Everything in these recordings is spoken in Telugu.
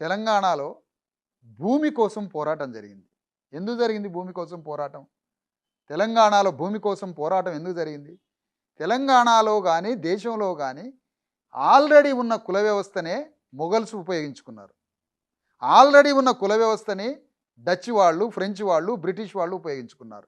తెలంగాణలో భూమి కోసం పోరాటం జరిగింది. ఎందుకు జరిగింది భూమి కోసం పోరాటం? తెలంగాణలో భూమి కోసం పోరాటం ఎందుకు జరిగింది? తెలంగాణలో కానీ దేశంలో కానీ ఆల్రెడీ ఉన్న కుల వ్యవస్థనే మొఘల్స్ ఉపయోగించుకున్నారు. ఆల్రెడీ ఉన్న కుల వ్యవస్థని డచ్ వాళ్ళు ఫ్రెంచ్ వాళ్ళు బ్రిటిష్ వాళ్ళు ఉపయోగించుకున్నారు.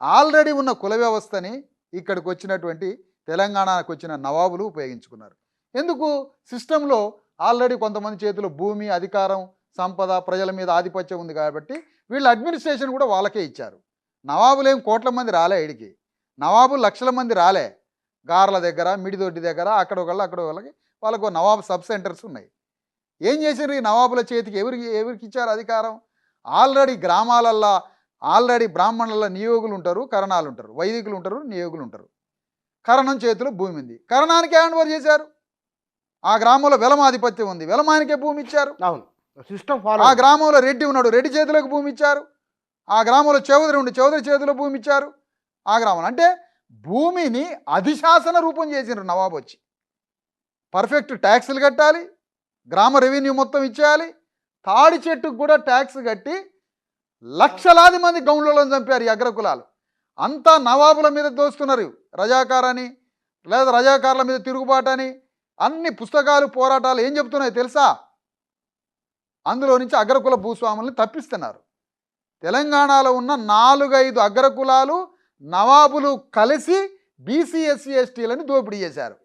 ఆల్రెడీ ఉన్న కుల వ్యవస్థని ఇక్కడికి వచ్చినటువంటి తెలంగాణకు వచ్చిన నవాబులు ఉపయోగించుకున్నారు. ఎందుకు? సిస్టంలో ఆల్రెడీ కొంతమంది చేతిలో భూమి అధికారం సంపద ప్రజల మీద ఆధిపత్యం ఉంది కాబట్టి వీళ్ళ అడ్మినిస్ట్రేషన్ కూడా వాళ్ళకే ఇచ్చారు. నవాబులు ఏం కోట్ల మంది రాలే ఇడికి నవాబులు లక్షల మంది రాలే. గార్ల దగ్గర మిడిదొడ్డి దగ్గర అక్కడ ఒకళ్ళు అక్కడ ఒకళ్ళకి వాళ్ళకు నవాబు సబ్ సెంటర్స్ ఉన్నాయి. ఏం చేశారు ఈ నవాబుల చేతికి? ఎవరికి ఎవరికి ఇచ్చారు అధికారం? ఆల్రెడీ గ్రామాలల్లో ఆల్రెడీ బ్రాహ్మణుల నియోగులు ఉంటారు కరణాలు ఉంటారు వైదికులు ఉంటారు నియోగులు ఉంటారు. కరణం చేతిలో భూమి ఉంది. కరణానికి హ్యాండ్ ఓవర్ చేశారు. ఆ గ్రామంలో వెలమాధిపత్యం ఉంది. వెలమానికే భూమి ఇచ్చారు అవును. సిస్టమ్ ఫాలో ఆ గ్రామంలో రెడ్డి ఉన్నాడు. రెడ్డి చేతిలోకి భూమి ఇచ్చారు ఆ గ్రామంలో చౌదరి ఉండి చౌదరి చేతిలో భూమి ఇచ్చారు ఆ గ్రామంలో అంటే భూమిని అధిశాసన రూపం చేసిండ్రు నవాబు వచ్చి. పర్ఫెక్ట్ ట్యాక్సులు కట్టాలి. గ్రామ రెవెన్యూ మొత్తం ఇచ్చేయాలి. తాడి చెట్టుకు కూడా ట్యాక్స్ కట్టి లక్షలాది మంది గౌండ్లను చంపారు ఈ అగ్రకులాలు. అంతా నవాబుల మీద దోస్తున్నారు. రజాకారని లేదా రజాకారుల మీద తిరుగుబాటని అన్ని పుస్తకాలు పోరాటాలు ఏం చెప్తున్నాయి తెలుసా? అందులో నుంచి అగ్రకుల భూస్వాముల్ని తప్పిస్తున్నారు. తెలంగాణలో ఉన్న నాలుగైదు అగ్రకులాలు నవాబులు కలిసి బీసీఎస్సీ ఎస్టీలని దోపిడీ చేశారు.